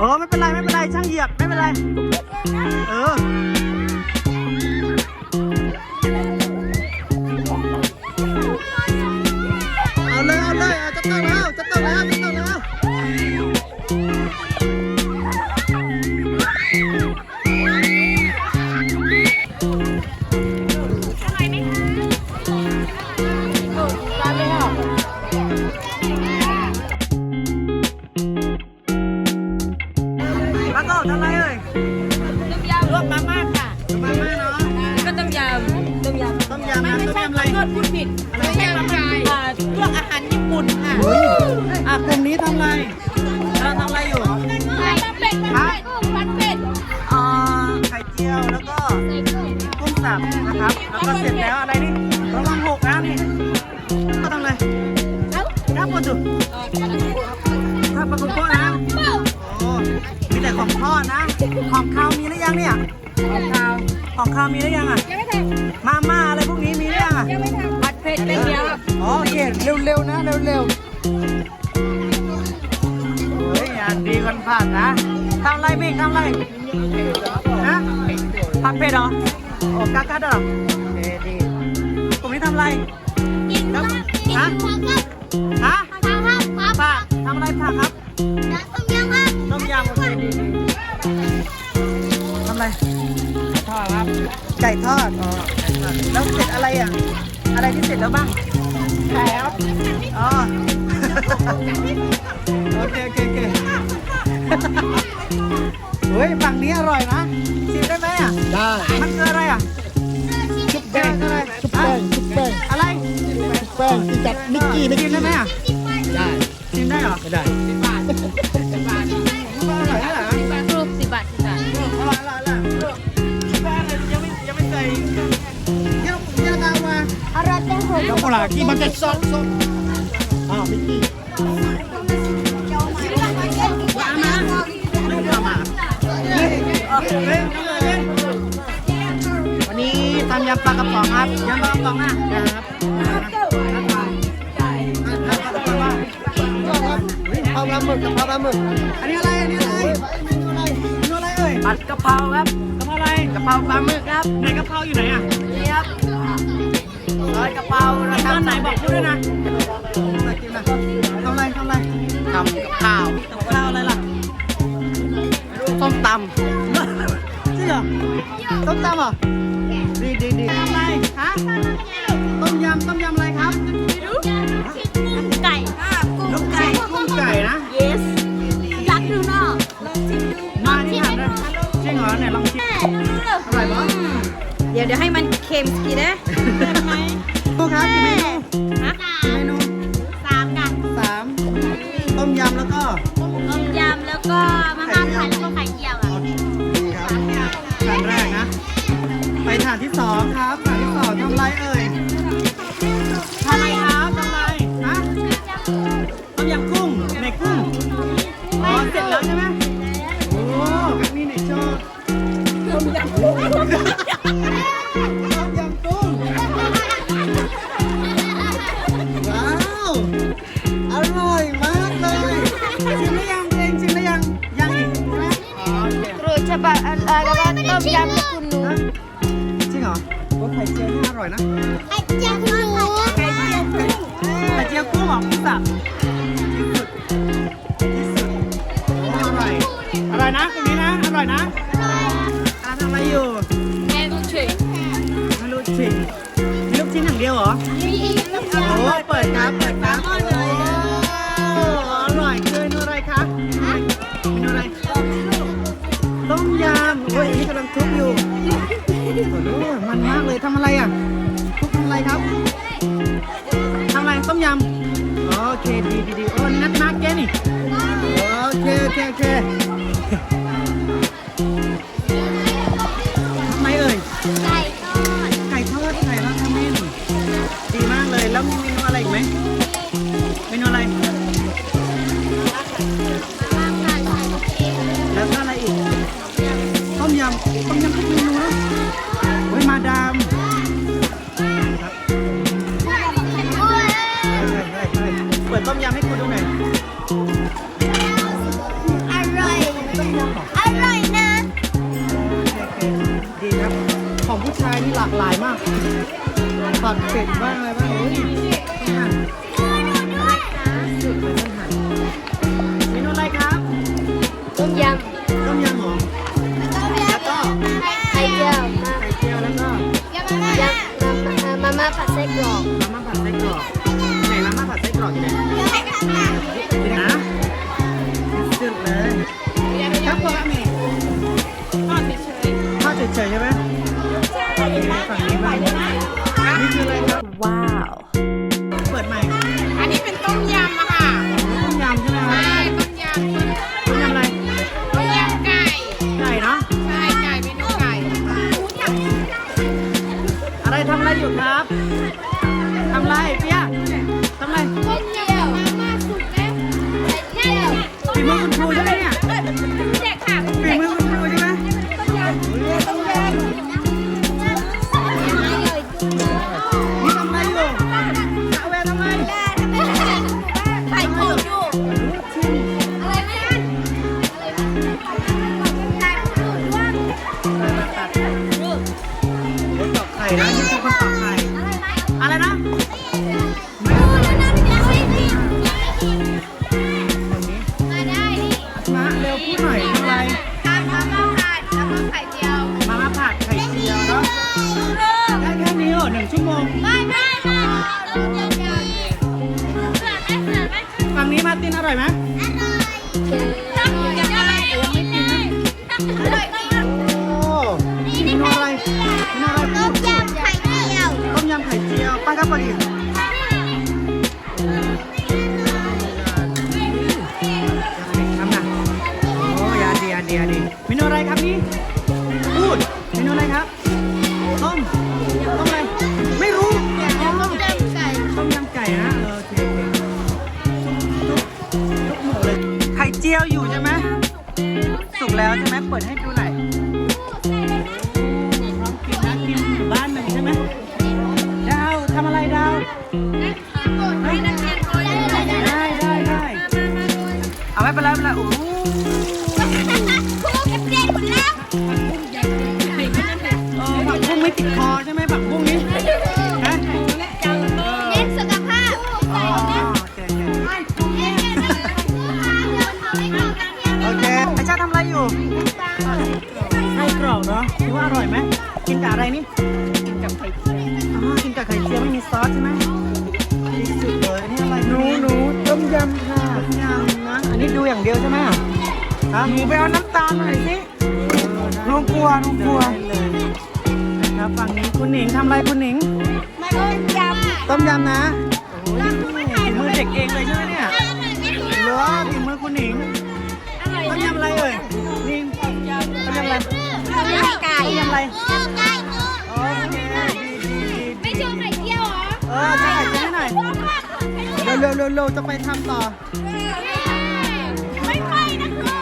เออไม่เป็นไรไม่เป็นไรช่างเหยียบไม่เป็นไร เออ ผิดไม่ใช่มาม่าอ่าลวกอาหารญี่ปุ่นค่ะเฮ้ยอะกลุ่มนี้ทำอะไรเราทำอะไรอยู่ผัดเป็ดผัดเป็ดผัดเป็ดอ่าไข่เจียวแล้วก็กุ้งสับนะครับ แล้วก็เสร็จแล้วอะไรนี่ระวังหกนะนี่ก็ทำอะไรครับปะจุครับปะกุโก้นะโอ้มีแต่ของทอดนะ ของคาวมีหรือยังเนี่ย ของคาวของคาวมีหรือยังอะยังไม่ทมาม่าอะไรพวกนี้มีหรือยังอะำยังไม่ทำ ผัดเผ็ดเป็นเดียวอ๋อโอเคเร็วๆนะเร็วๆเฮ้ยอะดีกันผ่านนะทำไรเมฆทำไรฮะผัดเผ็ดเหรอโอ้กากาดเหรอโอเคดีกลุ่มนี้ทำไรกินข้าวกินฮะผักครับฮะผักผักทำอะไรผักครับต้มยำครับต้มยำโอเคดีดีทำอะไรทอดครับไก่ทอดอ๋อไก่ทอดแล้วเสร็จอะไรอะ อะไรที่เสร็จแล้วบ้างไก่ครับอ๋อ โอเคโอเคโอเคเฮ้ยฝั่งนี้อร่อยนะชิมได้ไหมอะ ได้มันคืออะไรอะ ชุบแป้งอะไรชุบแป้งชุบแป้งอะไรแป้งที่จัดมิกกี้มิกชิมกี้ได้ไหมอะ ได้ชิมได้เหรอ ไม่ได้ ม่เอามาเล่นเล่นเล่นวันนี้ทำยำปลากระป๋องครับยำปลากระป๋องนะครับข้าวปลาหมึกกับข้าวปลาหมึกอันนี้อะไรอันนี้อะไรเมนูอะไรเมนูอะไรเอ่ยผัดกะเพราครับกะเพราอะไรกะเพราปลาหมึกครับไหนกะเพราอยู่ไหนอะนี่ครับ ซอยกะเพรานะตครัอบนไหนบอกพูดด้วยนะไหนกินนะทำอะไรทำอะไรทำกับข้าวกับข้าวอะไรล่ะส้มตจริงเหรอต้มตำเหรอดีดีดีทำอะไรฮะต้มยำต้มยำอะไร ดี๋ยวเดี๋ยวให้มันเค็มสกีนะลูกค้ากี่เมนูฮะกี่เมนูสามกันสามต้มยำแล้วก็ต้มยำแล้วก็มะม่าไข่แล้วก็ไข่เจียวอะดีครับฐานแรกนะ ไปฐานที่สองครับฐานที่สองทำอะไรเอ่ยทำอะไรครับทำอะไรฮะต้มยำกุ้งในกุ้งอ๋อเสร็จแล้วใช่ไหมโอ้แบบนี้ไหนชอบต้มยำกุ้ง ทุบอยู่โอ้โหมันมากเลยทำอะไรอะทุบทำอะไรครับทำอะไรต้มยำโอเคดีดีดีโอ้นัดมากแกนี่โอเคโอเคโอเค ผัดเผ็ดบ้างอะไรบ้างโอ้ยต้องหั่นสุดเลยต้องหั่นเมนูอะไรครับต้มยต้มยำเหรอแล้วก็ำไข่เจียวมาไข่เจียวแล้วก็ยำมาม่าผัดไส้กรอกมาม่าผัดไส้กรอกไหนมาม่าผัดไส้กรอกอยู่ไหนนะสุดเลยครับพ่อแม่ มือคุณครูใช่ไหมเนี่ยเด็กค่ะฝีมือคุณครูใช่ไหมต้มยำนี่ทำอะไรอยู่เอาแวร์ทำไมไข่โค ยวไปครับไปอีกทำนะโอ้ยาดียาดียาดีเมนูอะไรครับนี่ ผักบุ้งไม่ติดคอใช่ไหมผักบุ้งนี้ฮะเน้นสุขภาพอ๋อโอเคโอเคโอเคไอชาทำอะไรอยู่ไส้กรอกเนาะคิดว่าอร่อยไหมกินกับอะไรนี่กินกับไข่เจียวอ๋อกินกับไข่เจียวไม่มีซอสใช่ไหมดีสุดเลยอันนี้อะไรหนูหนูต้มยำค่ะต้มยำนะอันนี้ดูอย่างเดียวใช่ไหมหนูไปเอาน้ำตาลหน่อยสิน้องกลัวน้องกลัว เลย ครับฝั่งนี้คุณหนิงทำอะไรคุณหนิง มาต้มยำต้มยำนะโอ้ยฝีมือเด็กเองเลยใช่ไหมเนี่ยเหรอฝีมือคุณหนิงต้มยำอะไรเอ่ยนี่ต้มยำต้มยำอะไรต้มยำไก่ต้มยำอะไรต้มไก่โอเคดีดีดีไม่ชอบไข่เจียวเหรอเออจะไข่เจียวให้หน่อยเร็วเร็วเร็วเร็วจะไปทำต่อไม่ค่อยนะครู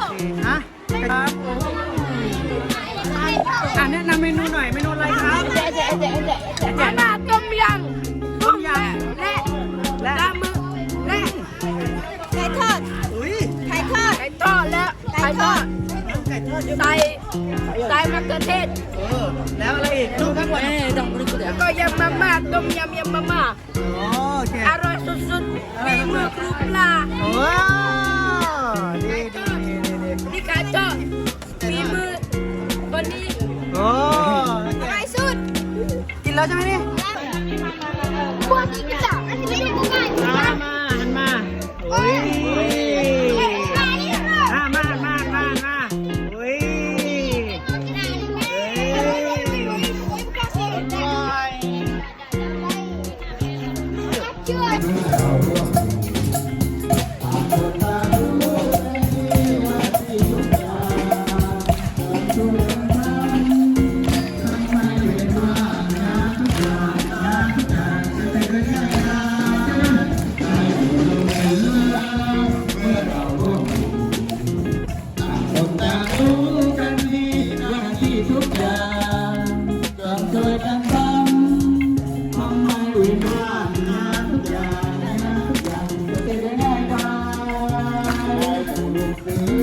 ฮะครับ อะแนะนำเมนูหน่อยเมนูอะไรครับมาม่าต้มยำต้มยและำและปลาหมึกและไก่ทอดอุ้ยไก่ทอดไก่ทอดและไก่ทอดไก่ทอดเยอะใส่ใส่มะเขือเทศเออแล้วอะไรอีกดูทั้งวันแล้วก็ยำมาม่าต้มยำยำมาม่าโอเคอร่อยสุดๆฝีมือครูปลาว้าวดีดีดีดีดีนี่ไก่ทอดฝีมือวันนี้ โอ้โอเคไก่สุด กินแล้วใช่ไหมนี่พวก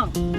โ